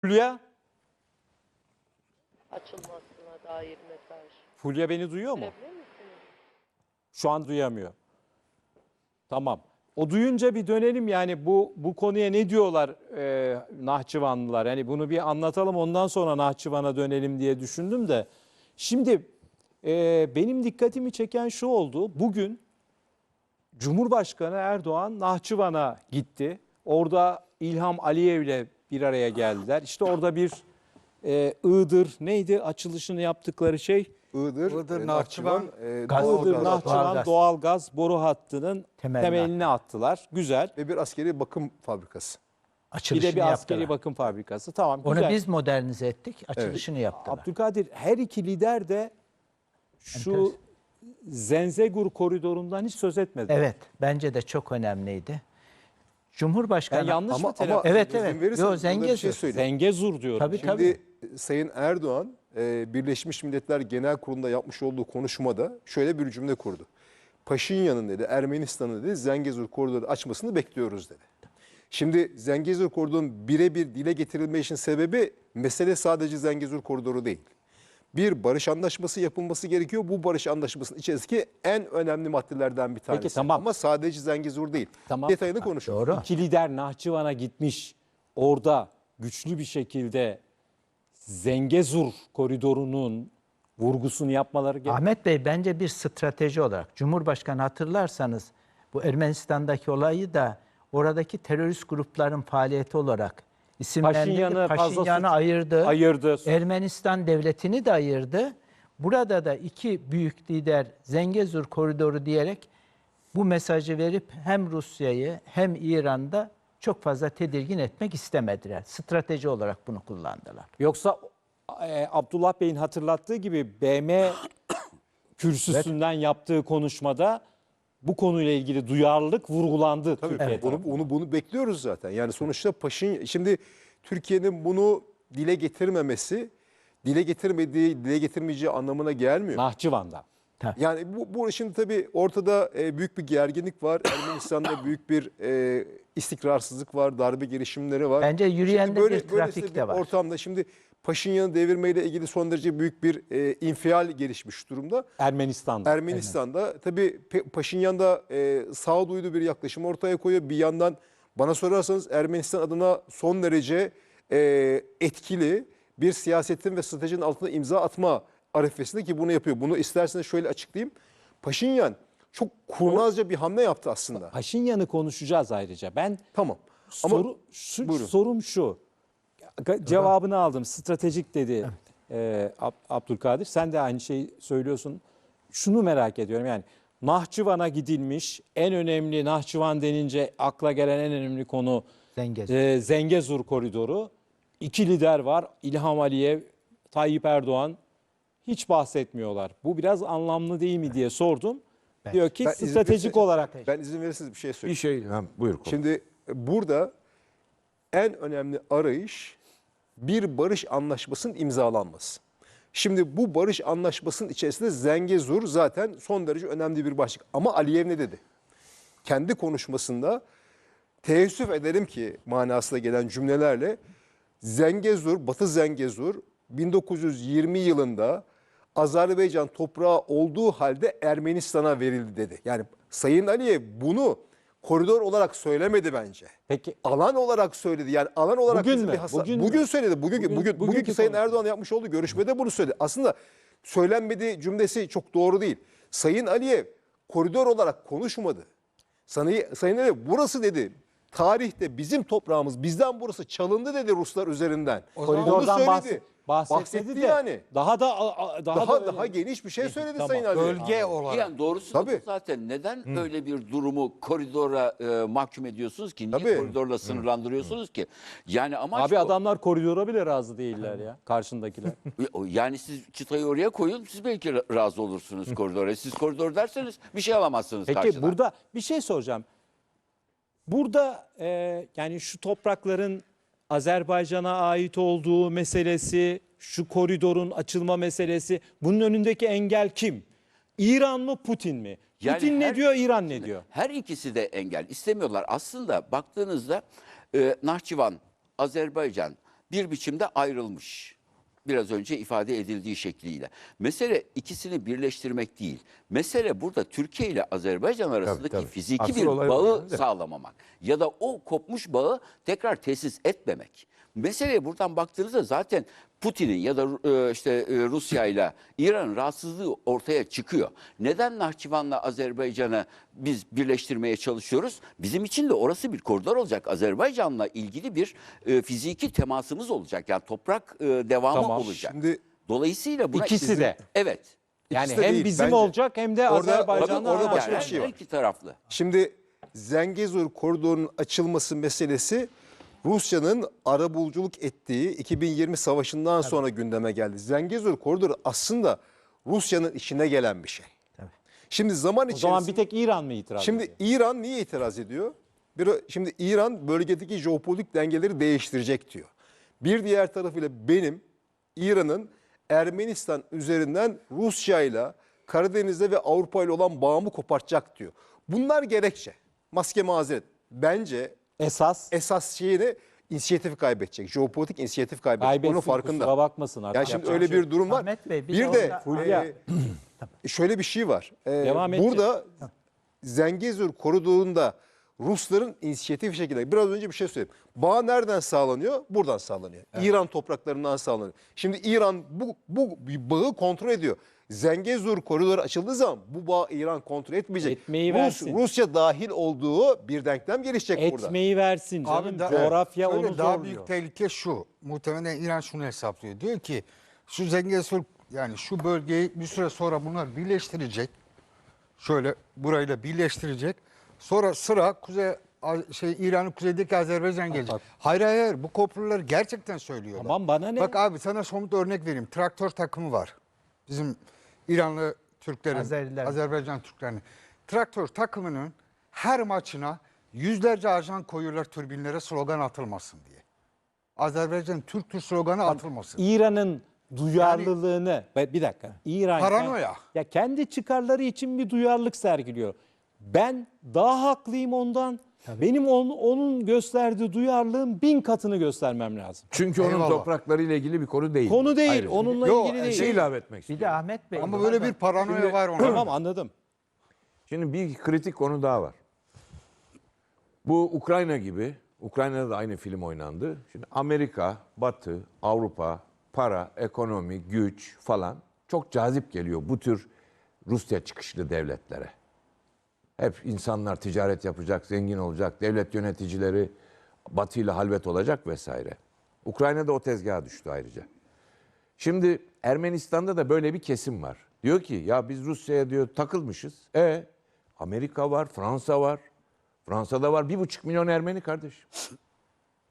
Fulya, açılmasına dair mesaj Fulya beni duyuyor mu? verebilir misiniz? Şu an duyamıyor. Tamam. O duyunca bir dönelim yani bu bu konuya ne diyorlar e, Nahçıvanlılar? Yani bunu bir anlatalım ondan sonra Nahçıvan'a dönelim diye düşündüm de. Şimdi e, benim dikkatimi çeken şu oldu. Bugün Cumhurbaşkanı Erdoğan Nahçıvan'a gitti. Orada İlham Aliyev'le bir araya geldiler. İşte orada bir e, Iğdır neydi açılışını yaptıkları şey? Iğdır, Iğdır, e, Nahçıvan, e, Gaz- doğalgaz Iğdır Nahçıvan doğalgaz. doğalgaz boru hattının Temelini temelini attılar. Güzel. ve bir askeri bakım fabrikası. Bir Açılışını de bir askeri yaptılar. bakım fabrikası. Tamam Onu güzel. biz modernize ettik. Açılışını yaptılar. Abdülkadir her iki lider de şu Zenzegur koridorundan hiç söz etmedi. Evet, bence de çok önemliydi. Cumhurbaşkanı Ben yanlış Ama, mı telaffuz Evet, evet. Yo, bir Zengezur. şey söyleyeyim. Zengezur diyorum. Tabii, Şimdi tabii. Şimdi Sayın Erdoğan e, Birleşmiş Milletler Genel Kurulu'nda yapmış olduğu konuşmada şöyle bir cümle kurdu. Paşinyan'ın dedi Ermenistan'ın dedi Zengezur koridoru açmasını bekliyoruz dedi. Şimdi Zengezur koridorunun birebir dile getirilme için sebebi mesele sadece Zengezur koridoru değil. Bir barış anlaşması yapılması gerekiyor. Bu barış anlaşmasının içerisindeki en önemli maddelerden bir tanesi. tamam. Ama sadece Zengezur değil. Tamam. Detayını konuşalım. doğru. iki lider Nahçıvan'a gitmiş. Orada güçlü bir şekilde Zengezur koridorunun vurgusunu yapmaları gerekiyor. Ahmet Bey bence bir strateji olarak Cumhurbaşkanı hatırlarsanız bu Ermenistan'daki olayı da oradaki terörist grupların faaliyeti olarak isimlendirdi. Paşinyan'ı fazla Paşinyan'ı ayırdı. ayırdı. Ermenistan devletini de ayırdı. Burada da iki büyük lider Zengezur koridoru diyerek bu mesajı verip hem Rusya'yı hem İran'da çok fazla tedirgin etmek istemediler. Strateji olarak bunu kullandılar. Yoksa e, Abdullah Bey'in hatırlattığı gibi BM kürsüsünden yaptığı konuşmada bu konuyla ilgili duyarlılık vurgulandı Türkiye Bunu, tarafından. bunu, bunu bekliyoruz zaten. Yani sonuçta Paşin şimdi Türkiye'nin bunu dile getirmemesi, dile getirmediği, dile getirmeyeceği anlamına gelmiyor. Nahçıvan'da. Yani bu, bu şimdi tabii ortada e, büyük bir gerginlik var. Ermenistan'da büyük bir e, istikrarsızlık var, darbe girişimleri var. Bence yürüyen de bir trafik de var. Ortamda şimdi Paşinyan'ı devirmeyle ilgili son derece büyük bir e, infial gelişmiş durumda. Ermenistan'da. Ermenistan'da tabii Pe- Paşinyan da e, sağduyulu bir yaklaşım ortaya koyuyor. Bir yandan bana sorarsanız Ermenistan adına son derece e, etkili bir siyasetin ve stratejinin altında imza atma arifesinde ki bunu yapıyor. Bunu isterseniz şöyle açıklayayım. Paşinyan çok kurnazca bir hamle yaptı aslında. Paşinyan'ı konuşacağız ayrıca. Ben Tamam. Ama soru, şu, Buyurun. sorum şu. Cevabını aldım. Stratejik dedi e, Ab- Abdülkadir. Sen de aynı şeyi söylüyorsun. Şunu merak ediyorum yani. Nahçıvan'a gidilmiş. En önemli Nahçıvan denince akla gelen en önemli konu Zengezur. e, Zengezur koridoru. İki lider var. İlham Aliyev, Tayyip Erdoğan. Hiç bahsetmiyorlar. Bu biraz anlamlı değil mi diye sordum. Diyor ki Ben izin stratejik verirseniz- olarak. ben izin verirseniz bir şey söyleyeyim. Bir şey, ha, buyur. Şimdi, Şimdi burada en önemli arayış bir barış anlaşmasının imzalanması. Şimdi bu barış anlaşmasının içerisinde Zengezur zaten son derece önemli bir başlık. Ama Aliyev ne dedi? Kendi konuşmasında teessüf ederim ki manasına gelen cümlelerle Zengezur, Batı Zengezur 1920 yılında Azerbaycan toprağı olduğu halde Ermenistan'a verildi dedi. Yani Sayın Aliyev bunu koridor olarak söylemedi bence. Peki Alan olarak söyledi. Yani alan olarak Bugün bizim mü? bir hasa- Bugün bugün, söyledi. Bugün, Bugün- bugün, bugünkü bugünkü Sayın konu. Erdoğan yapmış olduğu görüşmede bunu söyledi. Aslında söylenmediği cümlesi çok doğru değil. Sayın Aliyev koridor olarak konuşmadı. Sayın, Sayın Aliyev burası dedi. Tarihte bizim toprağımız bizden burası çalındı dedi Ruslar üzerinden. koridordan Onu bahs- söyledi. Bahsetmedi Bahsetti de yani. daha da a- a- daha, Daha da daha, öyle- geniş bir şey söyledi Tamam. Sayın Aliyev. Bölge olarak. yani doğrusu Tabii. zaten neden öyle bir durumu koridora e, mahkum ediyorsunuz ki? Niye Tabii. koridorla sınırlandırıyorsunuz ki? Yani amaç Abi bu. adamlar koridora bile razı değiller ya karşındakiler. Yani siz çıtayı oraya koyun, siz belki ra- razı olursunuz koridora. Siz koridor derseniz bir şey alamazsınız Peki karşıdan. burada bir şey soracağım. Burada e, yani şu toprakların Azerbaycan'a ait olduğu meselesi, şu koridorun açılma meselesi bunun önündeki engel kim? İran mı Putin mi? Yani Putin ne her- diyor, İran ne diyor? Her ikisi de engel. istemiyorlar. Aslında baktığınızda e, Nahçıvan, Azerbaycan, bir biçimde ayrılmış. Biraz önce ifade edildiği şekliyle. Mesele ikisini birleştirmek değil. Mesele burada Türkiye ile Azerbaycan arasındaki tabii. fiziki Asıl bir bağı sağlamamak ya da o kopmuş bağı tekrar tesis etmemek. Meseleye buradan baktığınızda zaten Putin'in ya da e, işte e, Rusya ile İran'ın rahatsızlığı ortaya çıkıyor. Neden Nahçıvan'la Azerbaycan'ı biz birleştirmeye çalışıyoruz? Bizim için de orası bir koridor olacak. Azerbaycan'la ilgili bir e, fiziki temasımız olacak. Yani toprak devamı Tamam. olacak. Şimdi Dolayısıyla buna İkisi de. Evet. Yani İkisi de hem değil, bizim bence. olacak hem de Orada- Azerbaycan'da orada başka bir şey var. İki taraflı. Şimdi Zengezur koridorunun açılması meselesi Rusya'nın arabuluculuk ettiği 2020 savaşından sonra gündeme geldi. Zengezur koridoru aslında Rusya'nın işine gelen bir şey. Şimdi zaman O içerisinde zaman bir tek İran mı itiraz Şimdi ediyor? İran niye itiraz ediyor? Bir, şimdi İran bölgedeki jeopolitik dengeleri değiştirecek diyor. Bir diğer tarafıyla benim İran'ın Ermenistan üzerinden Rusya ile Karadeniz'de ve Avrupa ile olan bağımı kopartacak diyor. Bunlar gerekçe. Maske mazeret. Bence Esas esas şeyini inisiyatif kaybedecek. Jeopolitik inisiyatif kaybedecek. kaybetsin Onun farkında. kusura bakmasın. artık Ya şimdi öyle bir şey durum var. Ahmet Bey, bir bir de de orada- e, şöyle bir şey var. E, Devam edeceğiz. burada Zengezur koridorunda Rusların inisiyatif şekilde biraz önce bir şey söyledim. Bağ nereden sağlanıyor? Buradan sağlanıyor. İran topraklarından sağlanıyor. Şimdi İran bu, bu bağı kontrol ediyor. Zengezur koridoru açıldığı zaman bu bağı İran kontrol etmeyecek. Etmeyi Rus, versin. Rusya dahil olduğu bir denklem gelişecek burada. Etmeyi versin canım. Abi da- Coğrafya Şöyle onu daha zorluyor. büyük tehlike şu. Muhtemelen İran şunu hesaplıyor. Diyor ki şu Zengezur yani şu bölgeyi bir süre sonra bunlar birleştirecek. Şöyle burayla birleştirecek. Sonra sıra kuzey şey İran'ın kuzeydeki Azerbaycan gelecek. Hayır hayır hayır, bu köprüleri gerçekten söylüyorlar. Tamam, bana ne? Bak abi sana somut örnek vereyim. Traktör takımı var. Bizim İranlı Türklerin, Azeriler. Azerbaycan Türklerinin. Traktör takımının her maçına yüzlerce ajan koyuyorlar türbinlere slogan atılmasın diye. Azerbaycan Türk Türk sloganı atılmasın. İran'ın duyarlılığını Be- bir dakika. İran Paranoya. ya kendi çıkarları için bir duyarlılık sergiliyor. Ben daha haklıyım ondan. Benim onun, onun gösterdiği duyarlılığın bin katını göstermem lazım. Çünkü onun Eyvallah. topraklarıyla ilgili bir konu değil. Konu değil. Ayrıca. Onunla Yo, ilgili değil. şey ilave etmek Bir istiyorum. de Ahmet Bey. Ama böyle bir paranoya var ona. Tamam anladım. Şimdi bir kritik konu daha var. Bu Ukrayna gibi, Ukrayna'da da aynı film oynandı. Şimdi Amerika, Batı, Avrupa, para, ekonomi, güç falan çok cazip geliyor bu tür Rusya çıkışlı devletlere. Hep insanlar ticaret yapacak, zengin olacak, devlet yöneticileri Batı ile halvet olacak vesaire. Ukrayna'da o tezgaha düştü ayrıca. Şimdi Ermenistan'da da böyle bir kesim var. Diyor ki ya biz Rusya'ya diyor takılmışız. E Amerika var, Fransa var. Fransa'da var bir buçuk milyon Ermeni kardeş.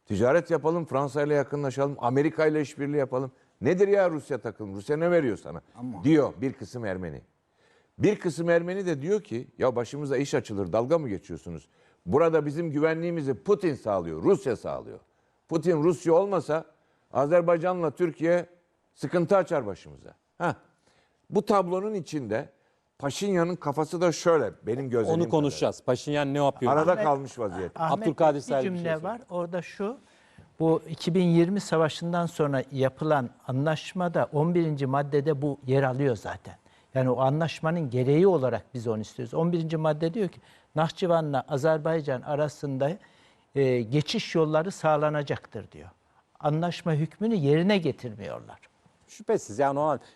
Ticaret yapalım, Fransa ile yakınlaşalım, Amerika ile işbirliği yapalım. Nedir ya Rusya takılım? Rusya ne veriyor sana? Diyor bir kısım Ermeni. Bir kısım Ermeni de diyor ki ya başımıza iş açılır dalga mı geçiyorsunuz? Burada bizim güvenliğimizi Putin sağlıyor, Rusya sağlıyor. Putin Rusya olmasa Azerbaycan'la Türkiye sıkıntı açar başımıza. Heh. Bu tablonun içinde Paşinyan'ın kafası da şöyle benim gözlemim. Onu konuşacağız. Paşinyan ne yapıyor? Arada Ahmet- kalmış vaziyette. Ahmet Abdülkadir bir şey cümle söyledi. var. Orada şu. Bu 2020 savaşından sonra yapılan anlaşmada 11. maddede bu yer alıyor zaten. Yani o anlaşmanın gereği olarak biz onu istiyoruz. 11. madde diyor ki Nahçıvan'la Azerbaycan arasında e, geçiş yolları sağlanacaktır diyor. Anlaşma hükmünü yerine getirmiyorlar. Şüphesiz yani o an